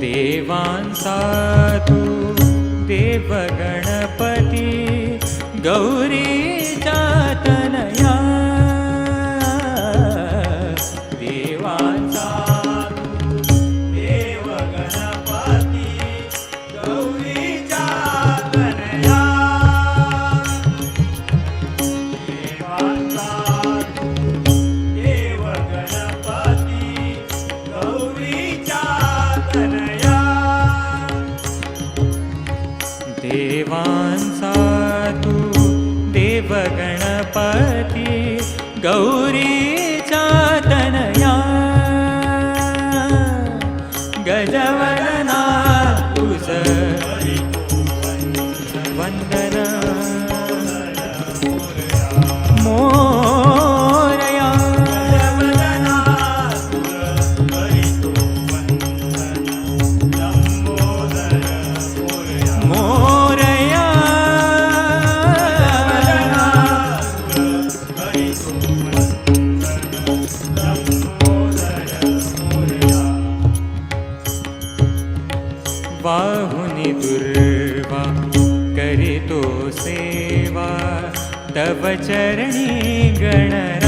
देवांसा तू देवांचा तू देवगणपती गौरी बाहुनि दुर्वा करितो सेवा तव चरणी गणरा